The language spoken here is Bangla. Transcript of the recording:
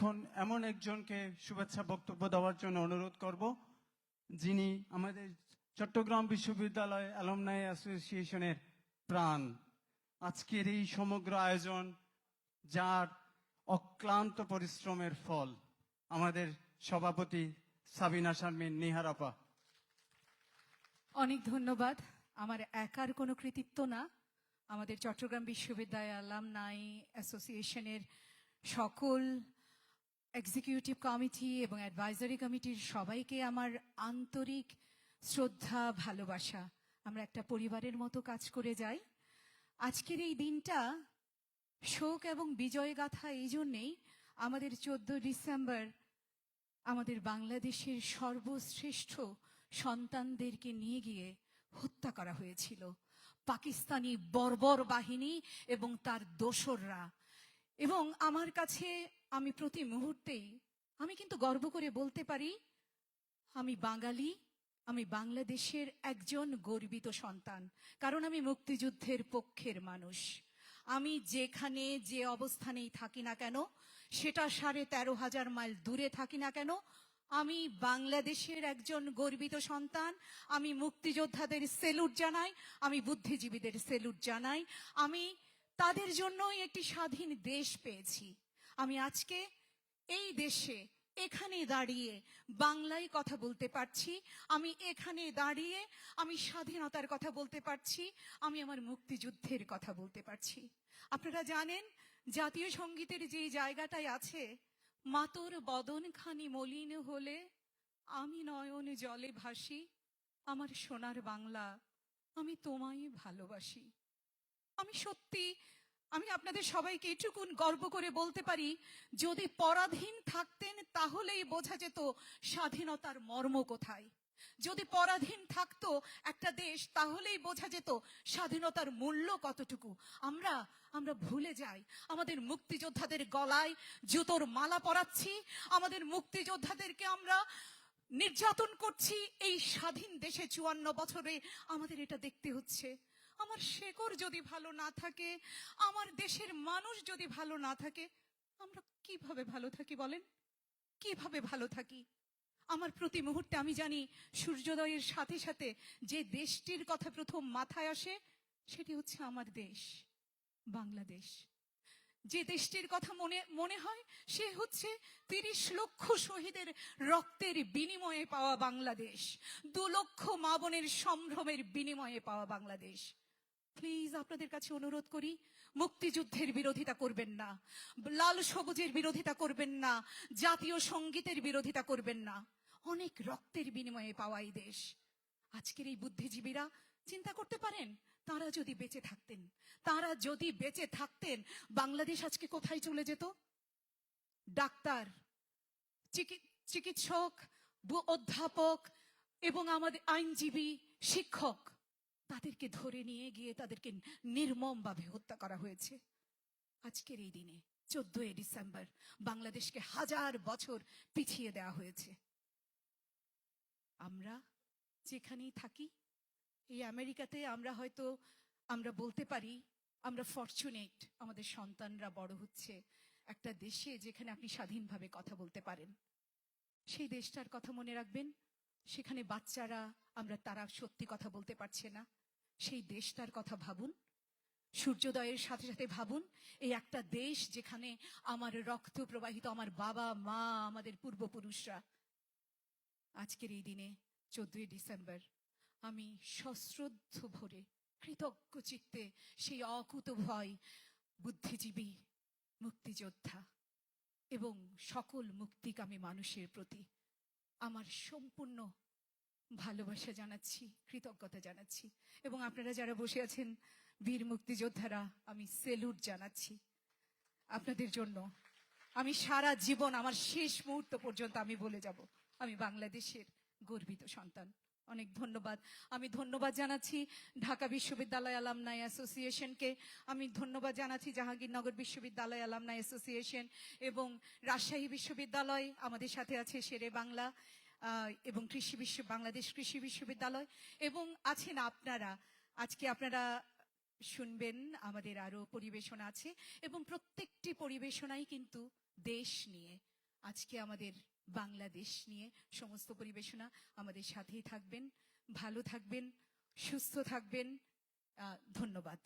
এখন এমন একজনকে শুভেচ্ছা বক্তব্য দেওয়ার জন্য অনুরোধ করব, যিনি আমাদের চট্টগ্রাম বিশ্ববিদ্যালয় অ্যালমনাই অ্যাসোসিয়েশনের প্রাণ। আজকের এই সমগ্র আয়োজন যার অক্লান্ত পরিশ্রমের ফল আমাদের সভাপতি সাবিনা শারমিন নিহারাপা। অনেক ধন্যবাদ। আমার একার কোনো কৃতিত্ব না। আমাদের চট্টগ্রাম বিশ্ববিদ্যালয় আলামনাই অ্যাসোসিয়েশনের সকল এক্সিকিউটিভ কমিটি এবং অ্যাডভাইজারি কমিটির সবাইকে আমার আন্তরিক শ্রদ্ধা, ভালোবাসা। আমরা একটা পরিবারের মতো কাজ করে যাই। আজকের এই দিনটা শোক এবং বিজয় গাথা এই জন্যেই আমাদের চোদ্দ ডিসেম্বর আমাদের বাংলাদেশের সর্বশ্রেষ্ঠ সন্তানদেরকে নিয়ে গিয়ে হত্যা করা হয়েছিল। পাকিস্তানি বর্বর বাহিনী এবং তার দোসররা এবং আমার কাছে আমি প্রতি মুহূর্তেই, আমি কিন্তু গর্ব করে বলতে পারি, আমি বাঙালি, আমি বাংলাদেশের একজন গর্বিত সন্তান, কারণ আমি মুক্তিযুদ্ধের পক্ষের মানুষ। আমি যেখানে যে অবস্থানেই থাকি না কেন, সেটা সাড়ে তেরো হাজার মাইল দূরে থাকি না কেন, আমি বাংলাদেশের একজন গর্বিত সন্তান, আমি মুক্তিযোদ্ধাদের সেলুট জানাই, আমি বুদ্ধিজীবীদের সেলুট জানাই, আমি তাদের জন্যই একটি স্বাধীন দেশ পেয়েছি। আমি আজকে এই দেশে এখানে দাঁড়িয়ে বাংলায় কথা বলতে পারছি, আমি এখানে দাঁড়িয়ে আমি স্বাধীনতার কথা বলতে পারছি, আমি আমার মুক্তিযুদ্ধের কথা বলতে পারছি। আপনারা জানেন, জাতীয় সঙ্গীতের যে জায়গাটায় আছে, মাতর বদন খানি মলিন হলে আমি নয়ন জলে ভাসি, আমার সোনার বাংলা আমি তোমায় ভালোবাসি। আমি সত্যি, আমি আপনাদের সবাইকে এটুকুন গর্ব করে বলতে পারি, যদি পরাধীন থাকতেন তাহলেই বোঝা যেত স্বাধীনতার মর্ম কোথায়। যদি পরাধীন থাকতো একটা দেশ, তাহলেই বোঝা যেত স্বাধীনতার মূল্য কতটুকু। আমরা আমরা ভুলে যাই। আমাদের মুক্তিযোদ্ধাদের গলায় জুতোর মালা পরাচ্ছি, আমাদের মুক্তিযোদ্ধাদেরকে আমরা নির্যাতন করছি। এই স্বাধীন দেশে চুয়ান্ন বছরে আমাদের এটা দেখতে হচ্ছে। আমার শেকড় যদি ভালো না থাকে, আমার দেশের মানুষ যদি ভালো না থাকে, আমরা কীভাবে ভালো থাকি বলেন? কীভাবে ভালো থাকি? আমার প্রতি মুহূর্তে আমি জানি সূর্যোদয়ের সাথে সাথে যে দেশটির কথা প্রথম মাথায় আসে, সেটি হচ্ছে আমার দেশ, বাংলাদেশ। যে দেশটির কথা মনে মনে হয়, সে হচ্ছে তিরিশ লক্ষ শহীদের রক্তের বিনিময়ে পাওয়া বাংলাদেশ, দু লক্ষ মা বোনের সম্ভ্রমের বিনিময়ে পাওয়া বাংলাদেশ। প্লিজ আপনাদের কাছে অনুরোধ করি, মুক্তিযুদ্ধের বিরোধিতা করবেন না, লাল সবুজের বিরোধিতা করবেন না, জাতীয় সঙ্গীতের বিরোধিতা করবেন না। অনেক রক্তের বিনিময়ে পাওয়া এই দেশ। আজকের এই বুদ্ধিজীবীরা চিন্তা করতে পারেন, তারা যদি বেঁচে থাকতেন, তারা যদি বেঁচে থাকতেন, বাংলাদেশ আজকে কোথায় চলে যেত? ডাক্তার, চিকি- চিকিৎসক অধ্যাপক এবং আমাদের আইনজীবী, শিক্ষক তাদেরকে ধরে নিয়ে গিয়ে তাদেরকে নির্মমভাবে হত্যা করা হয়েছে। আজকের এই দিনে, চোদ্দই ডিসেম্বর, বাংলাদেশকে হাজার বছর পিছিয়ে দেওয়া হয়েছে। আমরা যেখানেই থাকি, এই আমেরিকাতে আমরা হয়তো, আমরা বলতে পারি, আমরা ফরচুনেট আমাদের সন্তানরা বড় হচ্ছে একটা দেশে যেখানে আপনি স্বাধীনভাবে কথা বলতে পারেন। সেই দেশটার কথা মনে রাখবেন, সেখানে বাচ্চারা, আমরা তারা সত্যি কথা বলতে পারছে না। সেই দেশটার কথা ভাবুন। সূর্যোদয়ের সাথে সাথে ভাবুন, এই একটা দেশ যেখানে আমার রক্ত প্রবাহিত আমার বাবা, মা, আমাদের পূর্বপুরুষরা। আজকের এই দিনে চোদ্দই ডিসেম্বর, আমি সশ্রদ্ধ ভরে, কৃতজ্ঞ চিত্তে সেই অকুত ভয়, বুদ্ধিজীবী, মুক্তিযোদ্ধা এবং সকল মুক্তিকামী মানুষের প্রতি আমার সম্পূর্ণ ভালোবাসা জানাচ্ছি, কৃতজ্ঞতা জানাচ্ছি। এবং আপনারা যারা বসে আছেন, বীর মুক্তিযোদ্ধারা, আমি সেলুট জানাচ্ছি আপনাদের জন্য। আমি সারা জীবন, আমার শেষ মুহূর্ত পর্যন্ত আমি বলে যাব, আমি বাংলাদেশের গর্বিত সন্তান। অনেক ধন্যবাদ। আমি ধন্যবাদ জানাচ্ছি ঢাকা বিশ্ববিদ্যালয় আলামনাই অ্যাসোসিয়েশনকে আমি ধন্যবাদ জানাচ্ছি জাহাঙ্গীরনগর বিশ্ববিদ্যালয় আলামনাই অ্যাসোসিয়েশন এবং রাজশাহী বিশ্ববিদ্যালয়। আমাদের সাথে আছে শেরে বাংলা। এবং কৃষি বিশ্ব বাংলাদেশ কৃষি বিশ্ববিদ্যালয়। এবং আছেন আপনারা। আজকে আপনারা শুনবেন, আমাদের আরও পরিবেশনা আছে। এবং প্রত্যেকটি পরিবেশনাই কিন্তু দেশ নিয়ে, আজকে আমাদের বাংলাদেশ নিয়ে সমস্ত পরিবেশনা আমাদের সাথেই থাকবেন। ভালো থাকবেন, সুস্থ থাকবেন। ধন্যবাদ।